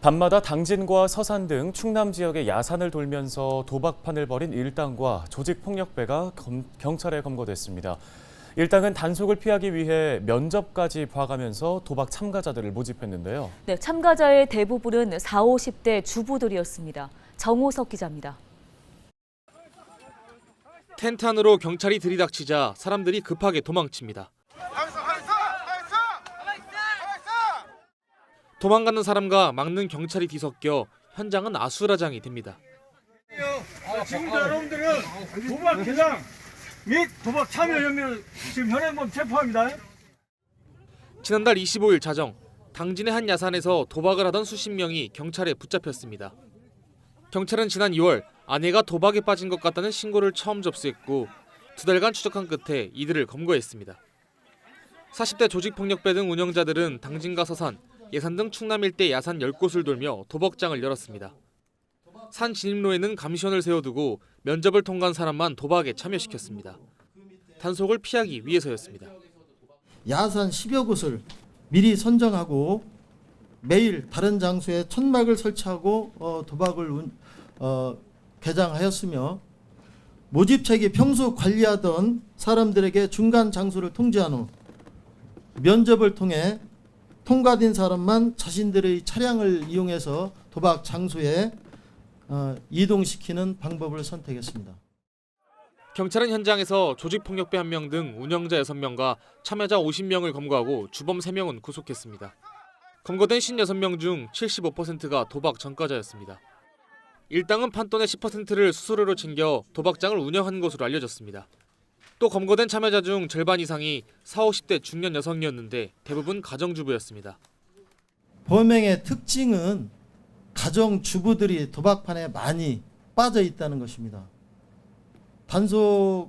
밤마다 당진과 서산 등 충남 지역의 야산을 돌면서 도박판을 벌인 일당과 조직폭력배가 검- 경찰에 검거됐습니다. 일당은 단속을 피하기 위해 면접까지 봐가면서 도박 참가자들을 모집했는데요. 네, 참가자의 대부분은 4, 50대 주부들이었습니다. 정호석 기자입니다. 텐트 안으로 경찰이 들이닥치자 사람들이 급하게 도망칩니다. 도망가는 사람과 막는 경찰이 뒤섞여 현장은 아수라장이 됩니다. 지금도 여러분들은 도박 개장 및 도박 참여 혐의로 지금 현행범 체포합니다. 지난달 25일 자정 당진의 한 야산에서 도박을 하던 수십 명이 경찰에 붙잡혔습니다. 경찰은 지난 2월 아내가 도박에 빠진 것 같다는 신고를 처음 접수했고 두 달간 추적한 끝에 이들을 검거했습니다. 40대 조직폭력배 등 운영자들은 당진과 서산, 예산 등 충남 일대 야산 10곳을 돌며 도박장을 열었습니다. 산 진입로에는 감시원을 세워두고 면접을 통과한 사람만 도박에 참여시켰습니다. 단속을 피하기 위해서였습니다. 야산 10여 곳을 미리 선정하고 매일 다른 장소에 천막을 설치하고 어, 도박을 운- 어, 개장하였으며 모집책이 평소 관리하던 사람들에게 중간 장소를 통지한 후 면접을 통해 통과된 사람만 자신들의 차량을 이용해서 도박 장소에 어, 이동시키는 방법을 선택했습니다. 경찰은 현장에서 조직폭력배 1명 등 운영자 6명과 참여자 50명을 검거하고 주범 3명은 구속했습니다. 검거된 56명 중 75%가 도박 전과자였습니다. 일당은 판돈의 10%를 수수료로 챙겨 도박장을 운영한 것으로 알려졌습니다. 또 검거된 참여자 중 절반 이상이 4, 50대 중년 여성이었는데 대부분 가정주부였습니다. 범행의 특징은 가정 주부들이 도박판에 많이 빠져 있다는 것입니다. 단속된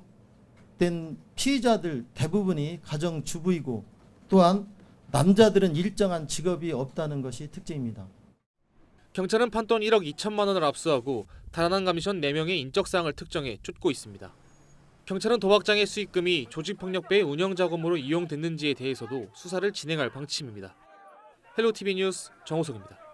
피의자들 대부분이 가정 주부이고 또한 남자들은 일정한 직업이 없다는 것이 특징입니다. 경찰은 판돈 1억 2천만 원을 압수하고 달아난 감시원 4명의 인적사항을 특정해 쫓고 있습니다. 경찰은 도박장의 수익금이 조직폭력배의 운영자금으로 이용됐는지에 대해서도 수사를 진행할 방침입니다. 헬로티비 뉴스 정호석입니다.